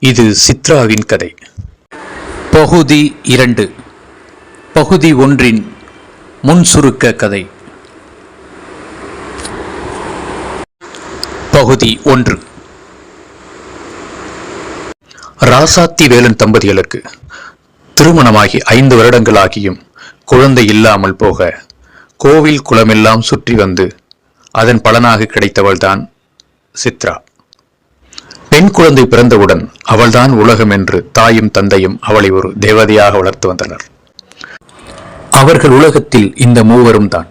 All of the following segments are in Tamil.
இது சித்ராவின் கதை. பகுதி இரண்டு. பகுதி ஒன்றின் முன் சுருக்க கதை. பகுதி ஒன்று. ராசாத்தி வேலன் தம்பதிகளுக்கு திருமணமாகி ஐந்து வருடங்களாகியும் குழந்தை இல்லாமல் போக கோவில் குளமெல்லாம் சுற்றி வந்து அதன் பலனாக கிடைத்தவள்தான் சித்ரா. பெண் குழந்தை பிறந்தவுடன் அவள்தான் உலகம் என்று தாயும் தந்தையும் அவளை ஒரு தேவதையாக வளர்த்து வந்தனர். அவர்கள் உலகத்தில் இந்த மூவரும் தான்.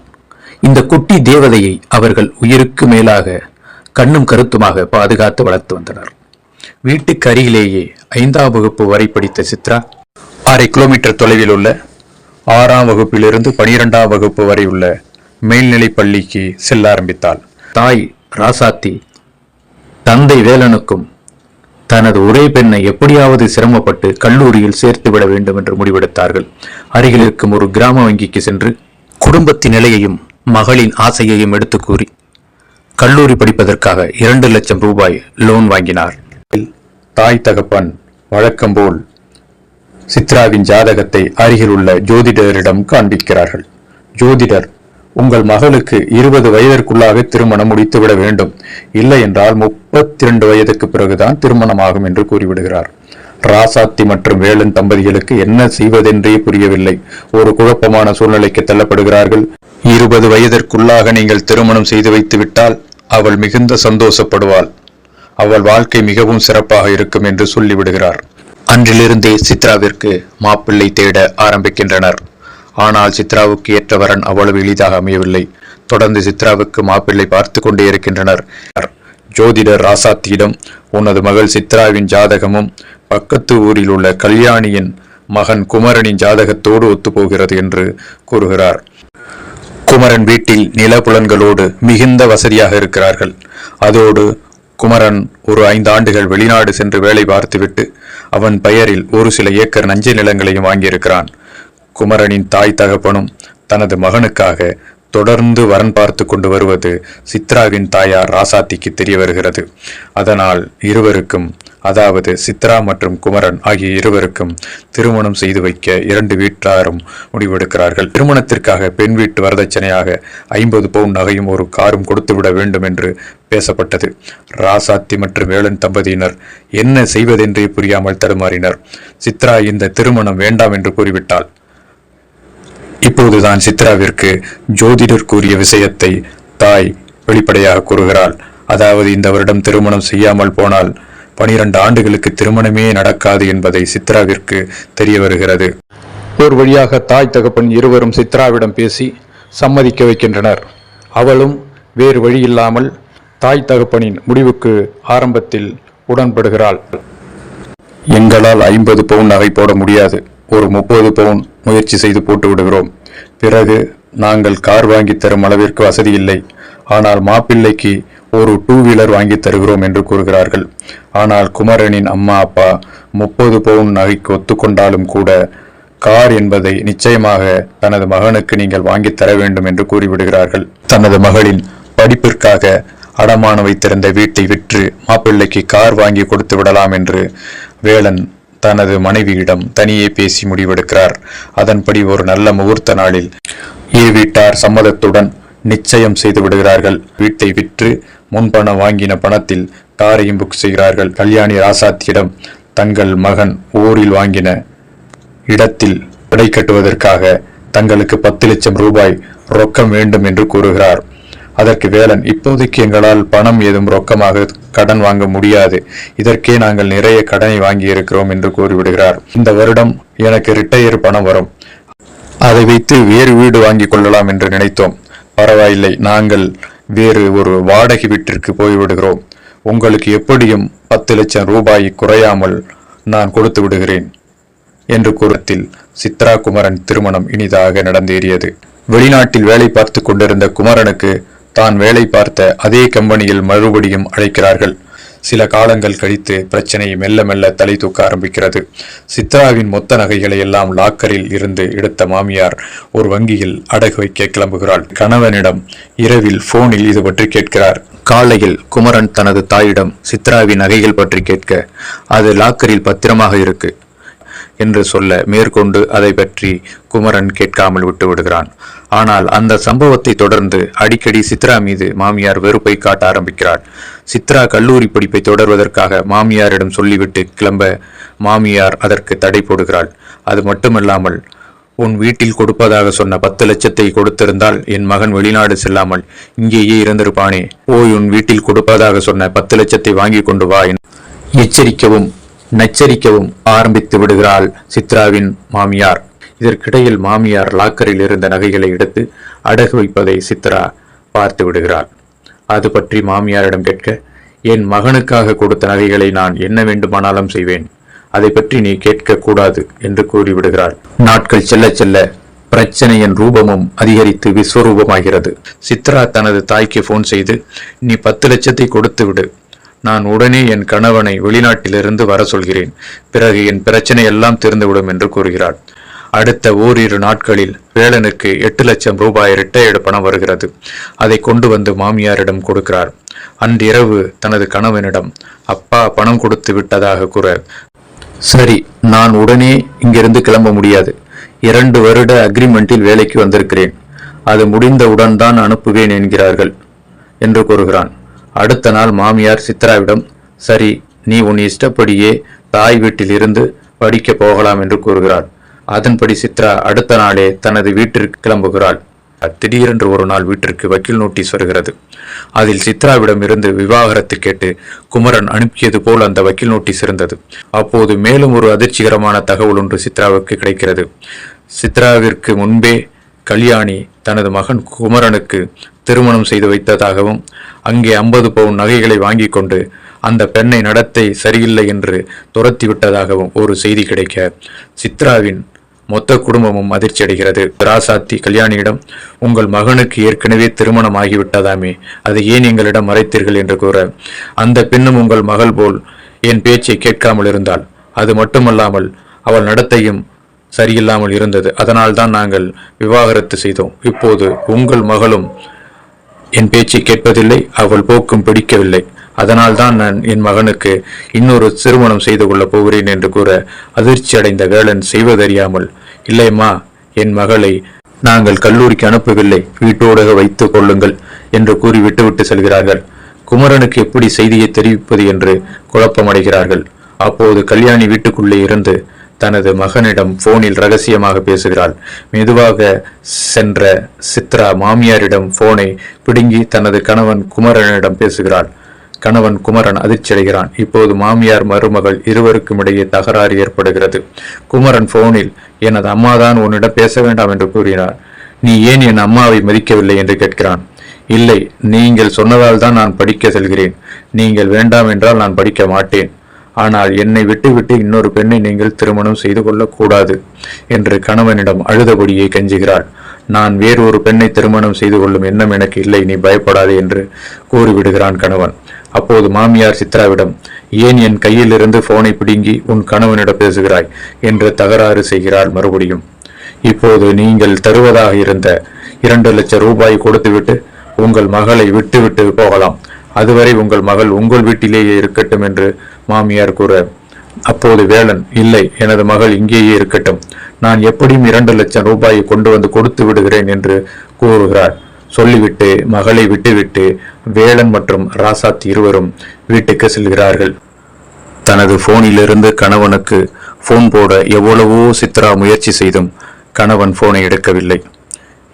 இந்த குட்டி தேவதையை அவர்கள் உயிருக்கு மேலாக கண்ணும் கருத்துமாக பாதுகாத்து வளர்த்து வந்தனர். வீட்டுக்கு அருகிலேயே ஐந்தாம் வகுப்பு வரை படித்த சித்ரா அரை கிலோமீட்டர் தொலைவில் உள்ள ஆறாம் வகுப்பிலிருந்து பனிரெண்டாம் வகுப்பு வரை உள்ள மேல்நிலைப் பள்ளிக்கு செல்ல ஆரம்பித்தாள். தாய் ராசாத்தி தந்தை வேலனுக்கும் தனது ஒரே பெண்ணை எப்படியாவது சிரமப்பட்டு கல்லூரியில் சேர்த்து விட வேண்டும் என்று முடிவெடுத்தார்கள். அருகில் இருக்கும் ஒரு கிராம வங்கிக்கு சென்று குடும்பத்தின் நிலையையும் மகளின் ஆசையையும் எடுத்து கூறி கல்லூரி படிப்பதற்காக இரண்டு லட்சம் ரூபாய் லோன் வாங்கினார். தாய் தகப்பன் வழக்கம்போல் சித்ராவின் ஜாதகத்தை அருகில் உள்ள ஜோதிடரிடம் காண்பிக்கிறார்கள். ஜோதிடர் உங்கள் மகளுக்கு இருபது வயதிற்குள்ளாக திருமணம் முடித்துவிட வேண்டும். இல்லை என்றால் முப்பத்தி இரண்டு வயதுக்கு பிறகுதான் திருமணமாகும் என்று கூறிவிடுகிறார். ராசாத்தி மற்றும் வேலன் தம்பதிகளுக்கு என்ன செய்வதென்றே புரியவில்லை. ஒரு குழப்பமான சூழ்நிலைக்கு தள்ளப்படுகிறார்கள். இருபது வயதிற்குள்ளாக நீங்கள் திருமணம் செய்து வைத்து விட்டால் அவள் மிகுந்த சந்தோஷப்படுவாள். அவள் வாழ்க்கை மிகவும் சிறப்பாக இருக்கும் என்று சொல்லிவிடுகிறார். அன்றிலிருந்தே சித்ராவிற்கு மாப்பிள்ளை தேட ஆரம்பிக்கின்றனர். ஆனால் சித்ராவுக்கு ஏற்ற வரன் அவ்வளவு எளிதாக அமையவில்லை. தொடர்ந்து சித்ராவுக்கு மாப்பிள்ளை பார்த்து கொண்டே இருக்கின்றனர். ஜோதிடர் ராசாத்தியிடம் உனது மகள் சித்ராவின் ஜாதகமும் பக்கத்து ஊரில் உள்ள கல்யாணியின் மகன் குமரனின் ஜாதகத்தோடு ஒத்துப்போகிறது என்று கூறுகிறார். குமரன் வீட்டில் நிலப்புலன்களோடு மிகுந்த வசதியாக இருக்கிறார்கள். அதோடு குமரன் ஒரு ஐந்து ஆண்டுகள் வெளிநாடு சென்று வேலை பார்த்துவிட்டு அவன் பெயரில் ஒரு சில ஏக்கர் நஞ்சை நிலங்களையும் வாங்கியிருக்கிறான். குமரனின் தாய் தகப்பனும் தனது மகனுக்காக தொடர்ந்து வரன் பார்த்து கொண்டு வருவது சித்ராவின் தாயார் ராசாத்திக்கு தெரிய வருகிறது. அதனால் இருவருக்கும் அதாவது சித்ரா மற்றும் குமரன் ஆகிய இருவருக்கும் திருமணம் செய்து வைக்க இரண்டு வீட்டாரும் முடிவெடுக்கிறார்கள். திருமணத்திற்காக பெண் வீட்டு வரதட்சணையாக ஐம்பது பவுன் நகையும் ஒரு காரும் கொடுத்துவிட வேண்டும் என்று பேசப்பட்டது. ராசாத்தி மற்றும் வேலன் தம்பதியினர் என்ன செய்வதென்றே புரியாமல் தடுமாறினர். சித்ரா இந்த திருமணம் வேண்டாம் என்று கூறிவிட்டாள். இப்போதுதான் சித்ராவிற்கு ஜோதிடர் கூறிய விஷயத்தை தாய் வெளிப்படையாக கூறுகிறாள். அதாவது இந்த வருடம் திருமணம் செய்யாமல் போனால் பனிரெண்டு ஆண்டுகளுக்கு திருமணமே நடக்காது என்பதை சித்ராவிற்கு தெரிய வருகிறது. ஒரு வழியாக தாய் தகப்பன் இருவரும் சித்ராவிடம் பேசி சம்மதிக்க வைக்கின்றனர். அவளும் வேறு வழியில்லாமல் தாய் தகப்பனின் முடிவுக்கு ஆரம்பத்தில் உடன்படுகிறாள். எங்களால் ஐம்பது பவுன் நகை போட முடியாது. ஒரு முப்பது பவுன் முயற்சி செய்து போட்டு விடுகிறோம். பிறகு நாங்கள் கார் வாங்கி தரும் அளவிற்கு வசதி இல்லை. ஆனால் மாப்பிள்ளைக்கு ஒரு டூ வீலர் வாங்கி தருகிறோம் என்று கூறுகிறார்கள். ஆனால் குமரனின் அம்மா அப்பா முப்பது பவுன் நகைக்கு ஒத்துக்கொண்டாலும் கூட கார் என்பதை நிச்சயமாக தனது மகனுக்கு நீங்கள் வாங்கி தர வேண்டும் என்று கூறிவிடுகிறார்கள். தனது மகளின் படிப்பிற்காக அடமானம் வைத்திருந்த வீட்டை விற்று மாப்பிள்ளைக்கு கார் வாங்கி கொடுத்து விடலாம் என்று வேலன் தனது மனைவியிடம் தனியே பேசி முடிவெடுக்கிறார். அதன்படி ஒரு நல்ல முகூர்த்த நாளில் ஏ வீட்டார் சம்மதத்துடன் நிச்சயம் செய்து விடுகிறார்கள். வீட்டை விற்று முன்பணம் வாங்கின பணத்தில் காரையும் புக் செய்கிறார்கள். கல்யாணி ராசாத்தியிடம் தங்கள் மகன் ஊரில் வாங்கின இடத்தில் விடை கட்டுவதற்காக தங்களுக்கு பத்து லட்சம் ரூபாய் ரொக்கம் வேண்டும் என்று கூறுகிறார். அதற்கு வேலன் இப்போதைக்கு எங்களால் பணம் ஏதும் ரொக்கமாக கடன் வாங்க முடியாது. இதற்கே நாங்கள் நிறைய கடனை வாங்கி இருக்கிறோம் என்று கூறிவிடுகிறார். இந்த வருடம் எனக்கு ரிட்டையர் பணம் வரும். அதை வைத்து வேறு வீடு வாங்கி கொள்ளலாம் என்று நினைத்தோம். பரவாயில்லை நாங்கள் வேறு ஒரு வாடகை வீட்டிற்கு போய்விடுகிறோம். உங்களுக்கு எப்படியும் பத்து லட்சம் ரூபாய் குறையாமல் நான் கொடுத்து விடுகிறேன் என்று கூறத்தில் சித்ரா குமரன் திருமணம் இனிதாக நடந்தேறியது. வெளிநாட்டில் வேலை பார்த்து கொண்டிருந்த குமரனுக்கு தான் வேலை பார்த்த அதே கம்பெனியில் மறுபடியும் அழைக்கிறார்கள். சில காலங்கள் கழித்து பிரச்சனை மெல்ல மெல்ல தலை தூக்க ஆரம்பிக்கிறது. சித்ராவின் மொத்த நகைகளை எல்லாம் லாக்கரில் இருந்து எடுத்த மாமியார் ஒரு வங்கியில் அடகு வைக்க கிளம்புகிறாள். கணவனிடம் இரவில் போனில் இது பற்றி கேட்கிறார். காலையில் குமரன் தனது தாயிடம் சித்ராவின் நகைகள் பற்றி கேட்க அது லாக்கரில் பத்திரமாக இருக்கு. என்று சொல்ல மேற்கொண்டு அதை பற்றி குமரன் கேட்காமல் விட்டு விடுகிறான். ஆனால் அந்த சம்பவத்தை தொடர்ந்து அடிக்கடி சித்ரா மீது மாமியார் வெறுப்பை காட்ட ஆரம்பிக்கிறார் சித்ரா கல்லூரி படிப்பை தொடர்வதற்காக மாமியாரிடம் சொல்லிவிட்டு கிளம்ப மாமியார் அதற்கு தடை போடுகிறாள். அது மட்டுமல்லாமல் உன் வீட்டில் கொடுப்பதாக சொன்ன பத்து லட்சத்தை கொடுத்திருந்தால் என் மகன் வெளிநாடு செல்லாமல் இங்கேயே இருந்திருப்பானே. ஓய் உன் வீட்டில் கொடுப்பதாக சொன்ன பத்து லட்சத்தை வாங்கி கொண்டு வா எச்சரிக்கவும் நச்சரிக்கவும் ஆரம்பித்து விடுகிறாள் சித்ராவின் மாமியார். இதற்கிடையில் மாமியார் லாக்கரில் இருந்த நகைகளை எடுத்து அடகு வைப்பதை சித்ரா பார்த்து விடுகிறாள். அது பற்றி மாமியாரிடம் கேட்க என் மகனுக்காக கொடுத்த நகைகளை நான் என்ன வேண்டுமானாலும் செய்வேன். அதை பற்றி நீ கேட்க கூடாது என்று கூறிவிடுகிறாள். நாட்கள் செல்ல செல்ல பிரச்சனையின் ரூபமும் அதிகரித்து விஸ்வரூபமாகிறது. சித்ரா தனது தாய்க்கு போன் செய்து நீ பத்து லட்சத்தை கொடுத்து விடு. நான் உடனே என் கணவனை வெளிநாட்டிலிருந்து வர சொல்கிறேன். பிறகு என் பிரச்சனை எல்லாம் தீர்ந்துவிடும் என்று கூறுகிறாள். அடுத்த ஓரிரு நாட்களில் வேலனுக்கு எட்டு லட்சம் ரூபாய் ரிட்டையர்டு பணம் வருகிறது. அதை கொண்டு வந்து மாமியாரிடம் கொடுக்கிறார். அன்றிரவு தனது கணவனிடம் அப்பா பணம் கொடுத்து விட்டதாக கூற. சரி நான் உடனே இங்கிருந்து கிளம்ப முடியாது. இரண்டு வருட அக்ரிமெண்டில் வேலைக்கு வந்திருக்கிறேன். அது முடிந்தவுடன் தான் அனுப்புவேன் என்கிறார்கள் என்று கூறுகிறான். அடுத்த நாள் மாமியார் சித்ராவிடம் சரி நீ உன் இஷ்டப்படியே தாய் வீட்டில் இருந்து படிக்க போகலாம் என்று கூறுகிறாள். அதன்படி சித்ரா அடுத்த நாளே தனது வீட்டிற்கு கிளம்புகிறாள். திடீரென்று ஒரு நாள் வீட்டிற்கு வக்கீல் நோட்டீஸ் வருகிறது. அதில் சித்ராவிடம் இருந்து விவாகரத்து கேட்டு குமரன் அனுப்பியது போல் அந்த வக்கீல் நோட்டீஸ் இருந்தது. அப்போது மேலும் ஒரு அதிர்ச்சிகரமான தகவல் ஒன்று சித்ராவுக்கு கிடைக்கிறது. சித்ராவிற்கு முன்பே கல்யாணி தனது மகன் குமரனுக்கு திருமணம் செய்து வைத்ததாகவும் அங்கே ஐம்பது பவுன் நகைகளை வாங்கி கொண்டு அந்த பெண்ணை நடத்தை சரியில்லை என்று துரத்தி விட்டதாகவும் ஒரு செய்தி கிடைக்க சித்ராவின் மொத்த குடும்பமும் அதிர்ச்சி அடைகிறது. ராசாத்தி கல்யாணியிடம் உங்கள் மகனுக்கு ஏற்கனவே திருமணம் ஆகிவிட்டதாமே அதை ஏன் எங்களிடம் மறைத்தீர்கள்? என்று கூற அந்த பெண்ணும் உங்கள் மகள் போல் என் பேச்சை கேட்காமல் இருந்தாள். அது மட்டுமல்லாமல் அவள் நடத்தையும் சரியில்லாமல் இருந்தது. அதனால்தான் நாங்கள் விவாகரத்து செய்தோம். இப்போது உங்கள் மகளும் என் பேச்சை கேட்பதில்லை அவள் போக்கும் பிடிக்கவில்லை. அதனால்தான் நான் என் மகனுக்கு இன்னொரு திருமணம் செய்து கொள்ளப் போகிறேன் என்று கூற அதிர்ச்சி அடைந்த வேளன் செய்வதறியாமல் இல்லைம்மா என் மகளை நாங்கள் கல்லூரிக்கு அனுப்பவில்லை வீட்டோடக வைத்துக் கொள்ளுங்கள் என்று கூறி விட்டுவிட்டு செல்கிறார்கள். குமரனுக்கு எப்படி செய்தியை தெரிவிப்பது என்று குழப்பமடைகிறார்கள். அப்போது கல்யாணி வீட்டுக்குள்ளே இருந்து தனது மகனிடம் போனில் ரகசியமாக பேசுகிறாள். மெதுவாக சென்ற சித்ரா மாமியாரிடம் போனை பிடுங்கி தனது கணவன் குமரனிடம் பேசுகிறாள். கணவன் குமரன் அதிர்ச்சியடைகிறான். இப்போது மாமியார் மருமகள் இருவருக்கும் இடையே தகராறு ஏற்படுகிறது. குமரன் போனில் எனது அம்மாதான் உன்னிடம் பேச வேண்டாம் என்று கூறினார். நீ ஏன் என் அம்மாவை மதிக்கவில்லை? என்று கேட்கிறான். இல்லை நீங்கள் சொன்னதால் தான் நான் படிக்க செல்கிறேன். நீங்கள் வேண்டாம் என்றால் நான் படிக்க மாட்டேன். ஆனால் என்னை விட்டுவிட்டு இன்னொரு பெண்ணை நீங்கள் திருமணம் செய்து கொள்ளக்கூடாது என்று கணவனிடம் அழுதபடியே கெஞ்சுகிறாள். நான் வேறொரு பெண்ணை திருமணம் செய்து கொள்ளும் எண்ணம் எனக்கு இல்லை நீ பயப்படாதே என்று கூறிவிடுகிறான் கணவன். அப்போது மாமியார் சித்ராவிடம் ஏன் என் கையிலிருந்து போனை பிடுங்கி உன் கணவனிடம் பேசுகிறாய் என்று தகராறு செய்கிறாள் மறுபடியும். இப்போது நீங்கள் தருவதாக இருந்த இரண்டு லட்சம் ரூபாய் கொடுத்துவிட்டு உங்கள் மகளை விட்டுவிட்டு போகலாம். அதுவரை உங்கள் மகள் உங்கள் வீட்டிலேயே இருக்கட்டும் என்று மாமியார் கூற அப்போது வேலன் இல்லை எனது மகள் இங்கேயே இருக்கட்டும். நான் எப்படியும் இரண்டு லட்சம் ரூபாயை கொண்டு வந்து கொடுத்து விடுகிறேன் என்று கூறுகிறார் சொல்லிவிட்டு மகளை விட்டுவிட்டு வேலன் மற்றும் ராசாத் இருவரும் வீட்டுக்கு செல்கிறார்கள். தனது போனிலிருந்து கணவனுக்கு போன் போட எவ்வளவோ சித்ரா முயற்சி செய்தும் கணவன் போனை எடுக்கவில்லை.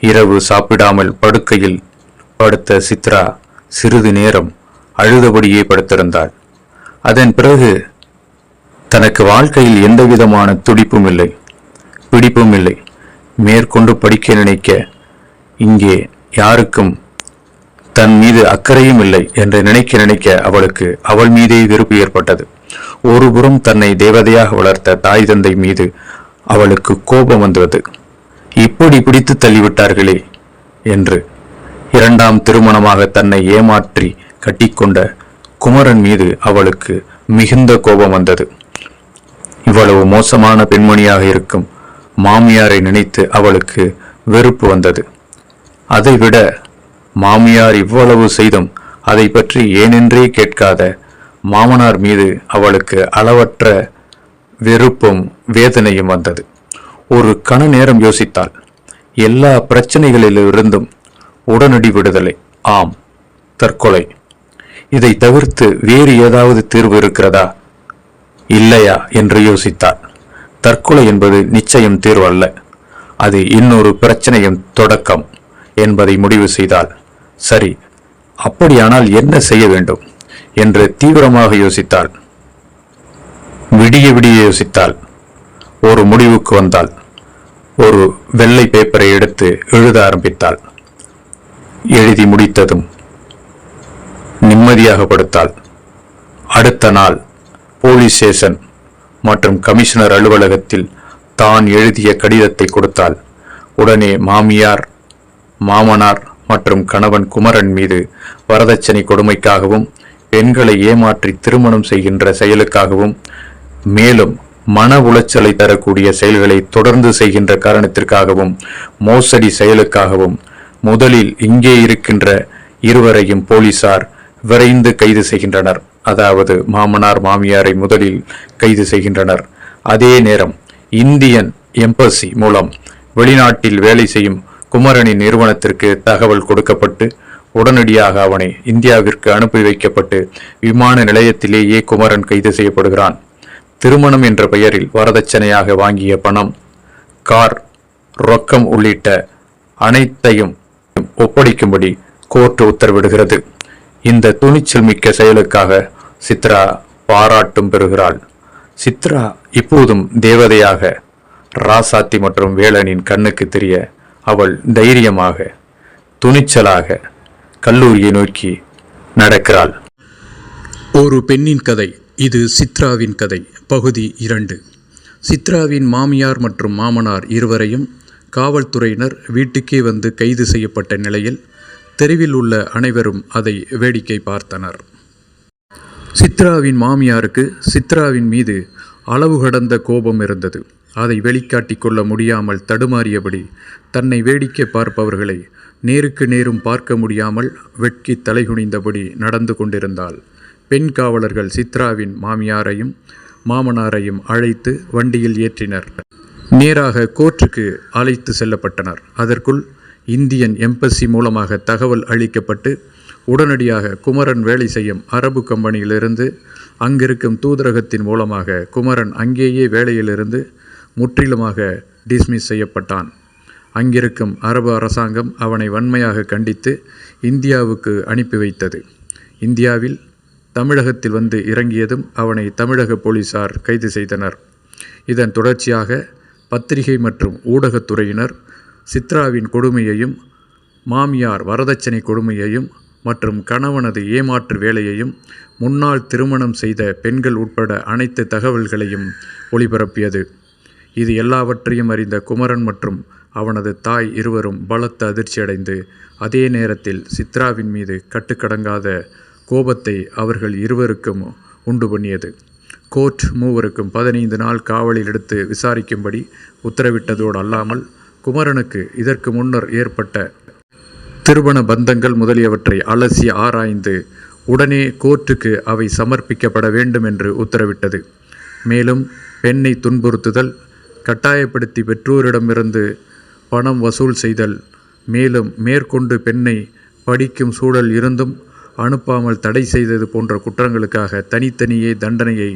இரவு சாப்பிடாமல் படுக்கையில் படுத்த சித்ரா சிறிது நேரம் அழுதபடியே படுத்திருந்தாள். அதன் பிறகு தனக்கு வாழ்க்கையில் எந்தவிதமான துடிப்பும் இல்லை பிடிப்பும் இல்லை. மேற்கொண்டு படிக்க நினைக்க இங்கே யாருக்கும் தன் மீது அக்கறையும் இல்லை என்று நினைக்க நினைக்க அவளுக்கு அவள் மீதே வெறுப்பு ஏற்பட்டது. ஒருபுறம் தன்னை தேவதையாக வளர்த்த தாய் தந்தை மீது அவளுக்கு கோபம் வந்தது. இப்படி பிடித்து தள்ளிவிட்டார்களே என்று இரண்டாம் திருமணமாக தன்னை ஏமாற்றி கட்டிக்கொண்ட குமரன் மீது அவளுக்கு மிகுந்த கோபம் வந்தது. இவ்வளவு மோசமான பெண்மணியாக இருக்கும் மாமியாரை நினைத்து அவளுக்கு வெறுப்பு வந்தது. அதைவிட மாமியார் இவ்வளவு செய்தும் அதை பற்றி ஏனென்றே கேட்காத மாமனார் மீது அவளுக்கு அளவற்ற வெறுப்பும் வேதனையும் வந்தது. ஒரு கண நேரம் யோசித்தாள் எல்லா பிரச்சனைகளிலிருந்தும் உடனடி விடுதலை. ஆம் தற்கொலை. இதை தவிர்த்து வேறு ஏதாவது தீர்வு இருக்கிறதா? இல்லையா? என்று யோசித்தார். தற்கொலை என்பது நிச்சயம் தீர்வு அல்ல அது இன்னொரு பிரச்சனையும் தொடக்கம் என்பதை முடிவு செய்தால் சரி அப்படியானால் என்ன செய்ய வேண்டும்? என்று தீவிரமாக யோசித்தாள். விடிய விடிய யோசித்தாள். ஒரு முடிவுக்கு வந்தாள். ஒரு வெள்ளை பேப்பரை எடுத்து எழுத ஆரம்பித்தாள். எழுதி முடித்ததும் நிம்மதியாக படுத்தாள் அடுத்த நாள் போலீஸ் ஸ்டேஷன் மற்றும் கமிஷனர் அலுவலகத்தில் தான் எழுதிய கடிதத்தை கொடுத்தாள். உடனே மாமியார் மாமனார் மற்றும் கணவன் குமரன் மீது வரதட்சணை கொடுமைக்காகவும் பெண்களை ஏமாற்றி திருமணம் செய்கின்ற செயலுக்காகவும் மேலும் மன உளைச்சலை தரக்கூடிய செயல்களை தொடர்ந்து செய்கின்ற காரணத்திற்காகவும் மோசடி செயலுக்காகவும் முதலில் இங்கே இருக்கின்ற இருவரையும் போலீசார் விரைந்து கைது செய்கின்றனர். அதாவது மாமனார் மாமியாரை முதலில் கைது செய்கின்றனர். அதே நேரம் இந்தியன் எம்பசி மூலம் வெளிநாட்டில் வேலை செய்யும் குமரனின் நிறுவனத்திற்கு தகவல் கொடுக்கப்பட்டு உடனடியாக அவனை இந்தியாவிற்கு அனுப்பி வைக்கப்பட்டு விமான நிலையத்திலேயே குமரன் கைது செய்யப்படுகிறான். திருமணம் என்ற பெயரில் வரதட்சணையாக வாங்கிய பணம் கார் ரொக்கம் உள்ளிட்ட அனைத்தையும் ஒப்படைக்கும்படி கோர்ட் உத்தரவிடுகிறது. இந்த துணிச்சல் மிக்க செயலுக்காக சித்ரா பாராட்டும் பெறுகிறாள். சித்ரா இப்போதும் தேவதையாக ராசாத்தி மற்றும் வேலனின் கண்ணுக்கு தெரிய அவள் தைரியமாக துணிச்சலாக கல்லூரியை நோக்கி நடக்கிறாள். ஒரு பெண்ணின் கதை இது சித்ராவின் கதை பகுதி இரண்டு. சித்ராவின் மாமியார் மற்றும் மாமனார் இருவரையும் காவல்துறையினர் வீட்டுக்கே வந்து கைது செய்யப்பட்ட நிலையில் தெருவில் உள்ள அனைவரும் அதை வேடிக்கை பார்த்தனர். சித்ராவின் மாமியாருக்கு சித்ராவின் மீது அளவு கடந்த கோபம் இருந்தது. அதை வெளிக்காட்டிக் கொள்ள முடியாமல் தடுமாறியபடி தன்னை வேடிக்கை பார்ப்பவர்களை நேருக்கு நேரும் பார்க்க முடியாமல் வெட்கி தலைகுனிந்தபடி நடந்து கொண்டிருந்தாள். பெண் காவலர்கள் சித்ராவின் மாமியாரையும் மாமனாரையும் அழைத்து வண்டியில் ஏற்றினர். நேராக கோர்ட்டுக்கு அழைத்து செல்லப்பட்டனர். அதற்குள் இந்தியன் எம்பசி மூலமாக தகவல் அளிக்கப்பட்டு உடனடியாக குமரன் வேலை செய்யும் அரபு கம்பெனியிலிருந்து அங்கிருக்கும் தூதரகத்தின் மூலமாக குமரன் அங்கேயே வேலையிலிருந்து முற்றிலுமாக டிஸ்மிஸ் செய்யப்பட்டான். அங்கிருக்கும் அரபு அரசாங்கம் அவனை வன்மையாக கண்டித்து இந்தியாவுக்கு அனுப்பி வைத்தது. இந்தியாவில் தமிழகத்தில் வந்து இறங்கியதும் அவனை தமிழக போலீசார் கைது செய்தனர். இதன் தொடர்ச்சியாக பத்திரிகை மற்றும் ஊடகத்துறையினர் சித்ராவின் கொடுமையையும் மாமியார் வரதட்சணை கொடுமையையும் மற்றும் கணவனது ஏமாற்று வேலையையும் முன்னாள் திருமணம் செய்த பெண்கள் உட்பட அனைத்து தகவல்களையும் ஒளிபரப்பியது. இது எல்லாவற்றையும் அறிந்த குமரன் மற்றும் அவனது தாய் இருவரும் பலத்த அதிர்ச்சியடைந்து அதே நேரத்தில் சித்ராவின் மீது கட்டுக்கடங்காத கோபத்தை அவர்கள் இருவருக்கும் உண்டு பண்ணியது. கோர்ட் மூவருக்கும் பதினைந்து நாள் காவலில் எடுத்து விசாரிக்கும்படி உத்தரவிட்டதோடு அல்லாமல் குமரனுக்கு இதற்கு முன்னர் ஏற்பட்ட திருமண பந்தங்கள் முதலியவற்றை அலசி ஆராய்ந்து உடனே கோர்ட்டுக்கு அவை சமர்ப்பிக்கப்பட வேண்டும் என்று உத்தரவிட்டது. மேலும் பெண்ணை துன்புறுத்துதல் கட்டாயப்படுத்தி பெற்றோரிடமிருந்து பணம் வசூல் செய்தல் மேலும் மேற்கொண்டு பெண்ணை படிக்கும் சூழல் இருந்தும் அனுப்பாமல் தடை செய்தது போன்ற குற்றங்களுக்காக தனித்தனியே தண்டனையை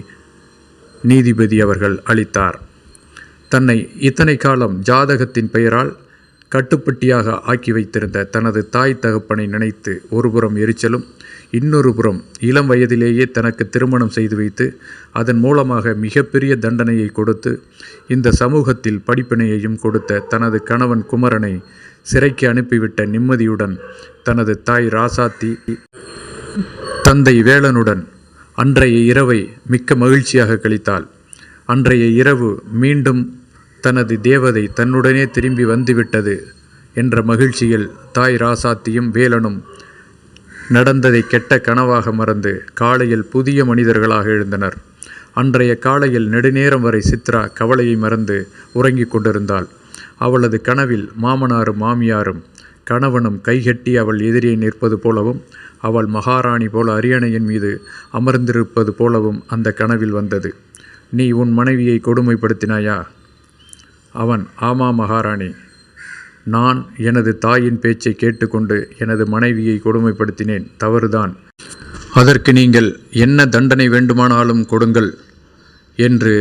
நீதிபதி அவர்கள் அளித்தார். தன்னை இத்தனை காலம் ஜாதகத்தின் பெயரால் கட்டுப்பட்டியாக ஆக்கி வைத்திருந்த தனது தாய் தகப்பனை நினைத்து ஒருபுறம் எரிச்சலும் இன்னொரு புறம் இளம் வயதிலேயே தனக்கு திருமணம் செய்து வைத்து அதன் மூலமாக மிகப்பெரிய தண்டனையை கொடுத்து இந்த சமூகத்தில் படிப்பினையையும் கொடுத்த தனது கணவன் குமரனை சிறைக்கு அனுப்பிவிட்ட நிம்மதியுடன் தனது தாய் ராசாத்தி தந்தை வேலனுடன் அன்றைய இரவை மிக்க மகிழ்ச்சியாக கழித்தாள். அன்றைய இரவு மீண்டும் தனது தேவதை தன்னுடனே திரும்பி வந்துவிட்டது என்ற மகிழ்ச்சியில் தாய் ராசாத்தியும் வேலனும் நடந்ததை கெட்ட கனவாக மறந்து காலையில் புதிய மனிதர்களாக எழுந்தனர். அன்றைய காலையில் நெடுநேரம் வரை சித்ரா கவலையை மறந்து உறங்கிக் கொண்டிருந்தாள். அவளது கனவில் மாமனாரும் மாமியாரும் கணவனும் கைகட்டி அவள் எதிரே நிற்பது போலவும் அவள் மகாராணி போல அரியணையின் மீது அமர்ந்திருப்பது போலவும் அந்த கனவில் வந்தது. நீ உன் மனைவியை கொடுமைப்படுத்தினாயா? அவன் ஆமா மகாராணி நான் எனது தாயின் பேச்சை கேட்டுக்கொண்டு எனது மனைவியை கொடுமைப்படுத்தினேன் தவறுதான். அதற்கு நீங்கள் என்ன தண்டனை வேண்டுமானாலும் கொடுங்கள் என்று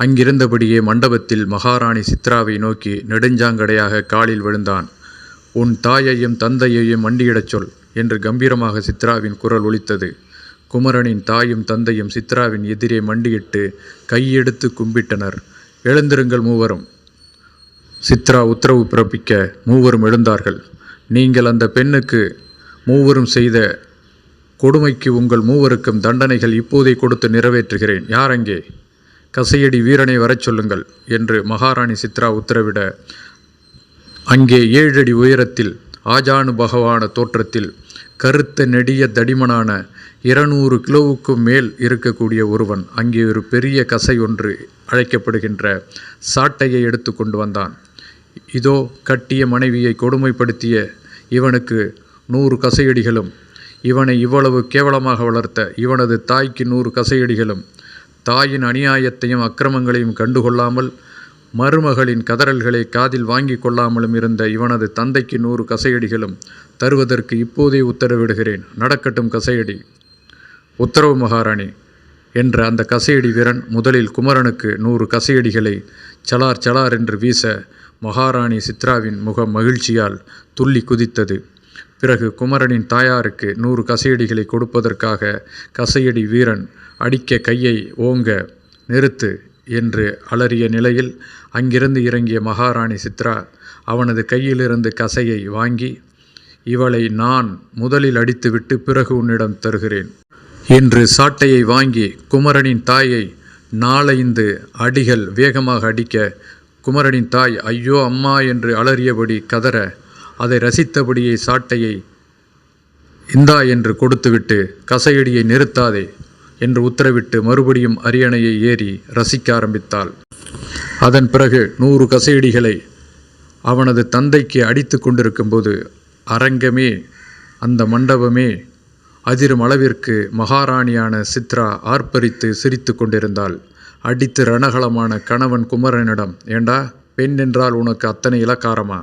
அங்கிருந்தபடியே மண்டபத்தில் மகாராணி சித்ராவை நோக்கி நெடுஞ்சாங்கடையாக காலில் விழுந்தான். உன் தாயையும் தந்தையையும் மண்டியிடச் சொல் என்று கம்பீரமாக சித்ராவின் குரல் ஒலித்தது. குமரனின் தாயும் தந்தையும் சித்ராவின் எதிரே மண்டியிட்டு கையெடுத்து கும்பிட்டனர். எழுந்திருங்கள் மூவரும். சித்ரா உத்தரவு பிறப்பிக்க மூவரும் எழுந்தார்கள். நீங்கள் அந்த பெண்ணுக்கு மூவரும் செய்த கொடுமைக்கு உங்கள் மூவருக்கும் தண்டனைகள் இப்போதே கொடுத்து நிறைவேற்றுகிறேன். யார் அங்கே? கசையடி வீரனை வரச் சொல்லுங்கள் என்று மகாராணி சித்ரா உத்தரவிட அங்கே ஏழடி உயரத்தில் ஆஜானு பகவான தோற்றத்தில் கருத்த நெடிய தடிமனான இருநூறு கிலோவுக்கும் மேல் இருக்கக்கூடிய ஒருவன் அங்கே ஒரு பெரிய கசை ஒன்று அழைக்கப்படுகின்ற சாட்டையை எடுத்து கொண்டு வந்தான். இதோ கட்டிய மனைவியை கொடுமைப்படுத்திய இவனுக்கு நூறு கசையடிகளும் இவனை இவ்வளவு கேவலமாக வளர்த்த இவனது தாய்க்கு நூறு கசையடிகளும் தாயின் அநியாயத்தையும் அக்கிரமங்களையும் கண்டுகொள்ளாமல் மருமகளின் கதறல்களை காதில் வாங்கி கொள்ளாமலும் இருந்த இவனது தந்தைக்கு நூறு கசையடிகளும் தருவதற்கு இப்போதே உத்தரவிடுகிறேன். நடக்கட்டும் கசையடி. உத்தரவு மகாராணி. என்ற அந்த கசையடி வீரன் முதலில் குமரனுக்கு நூறு கசையடிகளை சலார் சலார் என்று வீச மகாராணி சித்ராவின் முகம் மகிழ்ச்சியால் துள்ளி குதித்தது. பிறகு குமரனின் தாயாருக்கு நூறு கசையடிகளை கொடுப்பதற்காக கசையடி வீரன் அடிக்க கையை ஓங்க நிறுத்து என்று அலறிய நிலையில் அங்கிருந்து இறங்கிய மகாராணி சித்ரா அவனது கையிலிருந்து கசையை வாங்கி இவளை நான் முதலில் அடித்துவிட்டு பிறகு உன்னிடம் தருகிறேன். என்று சாட்டையை வாங்கி குமரனின் தாயை நாலைந்து அடிகள் வேகமாக அடிக்க குமரனின் தாய் ஐயோ அம்மா என்று அலறியபடி கதற அதை ரசித்தபடியே சாட்டையை இந்தா என்று கொடுத்துவிட்டு கசையடியை நிறுத்தாதே என்று உத்தரவிட்டு மறுபடியும் அரியணையை ஏறி ரசிக்க ஆரம்பித்தாள். அதன் பிறகு நூறு கசையடிகளை அவனது தந்தைக்கு அடித்து கொண்டிருக்கும்போது அரங்கமே அந்த மண்டபமே அதிரும் அளவிற்கு மகாராணியான சித்ரா ஆர்ப்பரித்து சிரித்து கொண்டிருந்தாள். அடித்து ரணகலமான கணவன் குமரனிடம் ஏண்டா பெண் என்றால் உனக்கு அத்தனை இலக்காரமா?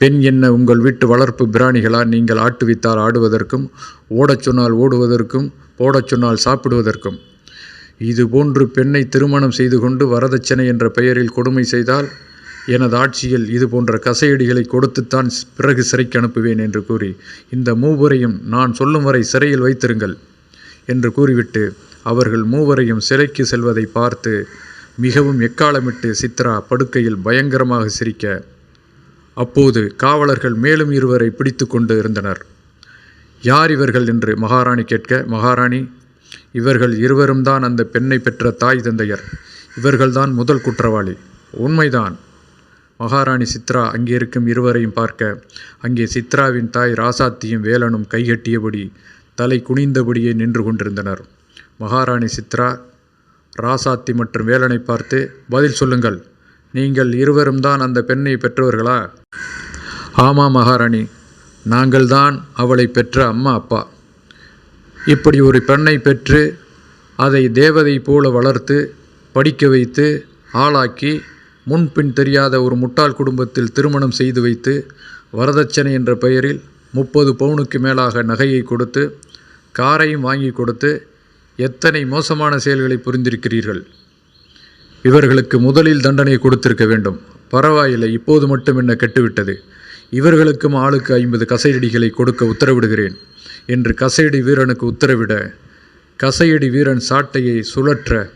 பெண் என்ன உங்கள் வீட்டு வளர்ப்பு பிராணிகளா நீங்கள் ஆட்டுவித்தால் ஆடுவதற்கும் ஓடச் சொன்னால் ஓடுவதற்கும் போடச் சொன்னால் சாப்பிடுவதற்கும். இதுபோன்று பெண்ணை திருமணம் செய்து கொண்டு வரதட்சணை என்ற பெயரில் கொடுமை செய்தால் எனது ஆட்சியில் இது போன்ற கசையடிகளை கொடுத்துத்தான் பிறகு சிறைக்கு அனுப்புவேன் என்று கூறி இந்த மூவரையும் நான் சொல்லும் வரை சிறையில் வைத்திருங்கள் என்று கூறிவிட்டு அவர்கள் மூவரையும் சிறைக்கு செல்வதை பார்த்து மிகவும் எக்காலமிட்டு சித்ரா படுக்கையில் பயங்கரமாக சிரிக்க. அப்போது காவலர்கள் மேலும் இருவரை பிடித்து கொண்டு இருந்தனர். யார் இவர்கள் என்று மகாராணி கேட்க மகாராணி இவர்கள் இருவரும் தான் அந்த பெண்ணை பெற்ற தாய் தந்தையர். இவர்கள்தான் முதல் குற்றவாளி. உண்மைதான். மகாராணி சித்ரா அங்கே இருக்கும் இருவரையும் பார்க்க அங்கே சித்ராவின் தாய் ராசாத்தியும் வேலனும் கைகட்டியபடி தலை குனிந்தபடியே நின்று கொண்டிருந்தனர். மகாராணி சித்ரா ராசாத்தி மற்றும் வேலனை பார்த்து பதில் சொல்லுங்கள். நீங்கள் இருவரும் தான் அந்த பெண்ணை பெற்றவர்களா? ஆமாம் மகாராணி. நாங்கள்தான் அவளை பெற்ற அம்மா அப்பா. இப்படி ஒரு பெண்ணை பெற்று அதை தேவதை போல வளர்த்து படிக்க வைத்து ஆளாக்கி முன்பின் தெரியாத ஒரு முட்டாள் குடும்பத்தில் திருமணம் செய்து வைத்து வரதட்சணை என்ற பெயரில் முப்பது பவுனுக்கு மேலாக நகையை கொடுத்து காரையும் வாங்கி கொடுத்து எத்தனை மோசமான செயல்களை புரிந்திருக்கிறீர்கள்? இவர்களுக்கு முதலில் தண்டனை கொடுத்திருக்க வேண்டும். பரவாயில்லை இப்போது மட்டும் என்ன கெட்டுவிட்டது. இவர்களுக்கும் ஆளுக்கு ஐம்பது கசையடிகளை கொடுக்க உத்தரவிடுகிறேன். என்று கசையடி வீரனுக்கு உத்தரவிட கசையடி வீரன் சாட்டையை சுழற்ற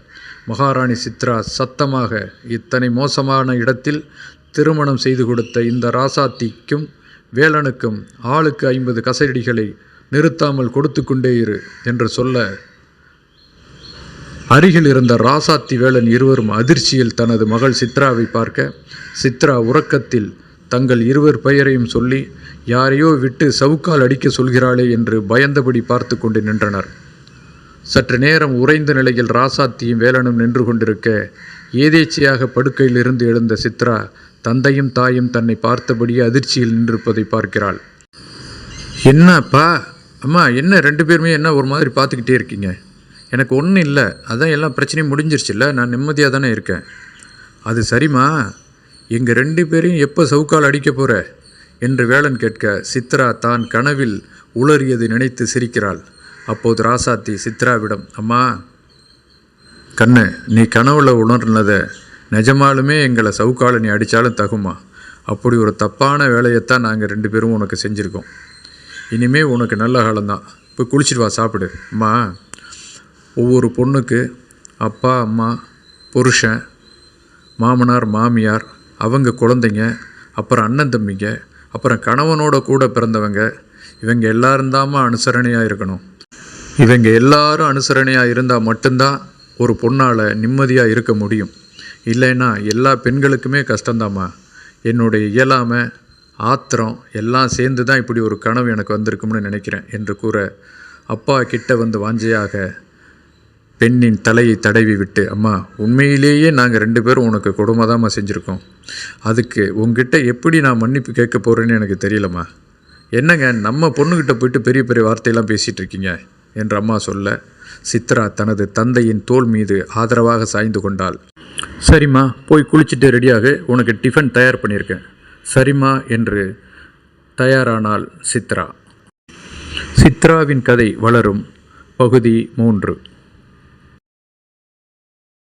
மகாராணி சித்ரா சத்தமாக இத்தனை மோசமான இடத்தில் திருமணம் செய்து கொடுத்த இந்த ராசாத்திக்கும் வேலனுக்கும் ஆளுக்கு ஐம்பது கசையடிகளை நிறுத்தாமல் கொடுத்து கொண்டே இரு என்று சொல்ல அருகில் இருந்த ராசாத்தி வேலன் இருவரும் அதிர்ச்சியில் தனது மகள் சித்ராவை பார்க்க சித்ரா உறக்கத்தில் தங்கள் இருவர் பெயரையும் சொல்லி யாரையோ விட்டு சவுக்கால் அடிக்க சொல்கிறாளே என்று பயந்தபடி பார்த்து கொண்டு நின்றனர். சற்று நேரம் உறைந்த நிலையில் ராசாத்தியும் வேலனும் நின்று கொண்டிருக்க ஏதேச்சையாக படுக்கையிலிருந்து எழுந்த சித்ரா தந்தையும் தாயும் தன்னை பார்த்தபடியே அதிர்ச்சியில் நின்றிருப்பதை பார்க்கிறாள். என்னப்பா அம்மா என்ன ரெண்டு பேருமே என்ன ஒரு மாதிரி பார்த்துக்கிட்டே இருக்கீங்க? எனக்கு ஒன்றும் இல்லை. அதான் எல்லா பிரச்சனையும் முடிஞ்சிருச்சுல்ல. நான் நிம்மதியாக தானே இருக்கேன். அது சரிம்மா. எங்கள் ரெண்டு பேரையும் எப்போ சவுக்கால் அடிக்க போகிற என்று வேலன் கேட்க சித்ரா தான் கனவில் உளறியது நினைத்து சிரிக்கிறாள். அப்போது ராசாத்தி சித்ராவிடம் அம்மா கண்ணு நீ கனவுல உணர்னதை நிஜமாலுமே எங்களை சவுக்கால நீ அடித்தாலும் தகுமா? அப்படி ஒரு தப்பான வேலையைத்தான் நாங்கள் ரெண்டு பேரும் உனக்கு செஞ்சுருக்கோம். இனிமே உனக்கு நல்ல காலம்தான். இப்போ குளிச்சுட்டு வா சாப்பிடு. அம்மா ஒவ்வொரு பொண்ணுக்கு அப்பா அம்மா புருஷன் மாமனார் மாமியார் அவங்க குழந்தைங்க அப்புறம் அண்ணன் தம்பிங்க அப்புறம் கணவனோட கூட பிறந்தவங்க இவங்க எல்லாரும் தாம அனுசரணையாக இருக்கணும். இவங்க எல்லாரும் அனுசரணையாக இருந்தால் மட்டும்தான் ஒரு பொண்ணால் நிம்மதியாக இருக்க முடியும். இல்லைன்னா எல்லா பெண்களுக்குமே கஷ்டந்தாம்மா என்னுடைய இயலாமை ஆத்திரம் எல்லாம் சேர்ந்து தான் இப்படி ஒரு கனவு எனக்கு வந்திருக்கும்னு நினைக்கிறேன் என்று கூற அப்பா கிட்ட வந்து வாஞ்சையாக பெண்ணின் தலையை தடவி விட்டு அம்மா உண்மையிலேயே நாங்கள் ரெண்டு பேரும் உனக்கு கொடுமைதாம்மா செஞ்சுருக்கோம். அதுக்கு உங்ககிட்ட எப்படி நான் மன்னிப்பு கேட்க போகிறேன்னு எனக்கு தெரியலம்மா. என்னங்க நம்ம பொண்ணுக்கிட்ட போயிட்டு பெரிய பெரிய வார்த்தையெல்லாம் பேசிகிட்டு இருக்கீங்க? என்று அம்மா சொல்ல சித்ரா தனது தந்தையின் தோல் மீது ஆதரவாக சாய்ந்து கொண்டாள். சரிம்மா போய் குளிச்சுட்டு ரெடியாக உனக்கு டிஃபன் தயார் பண்ணியிருக்கேன். சரிம்மா என்று தயாரானாள் சித்ரா. சித்ராவின் கதை வளரும் பகுதி மூன்று.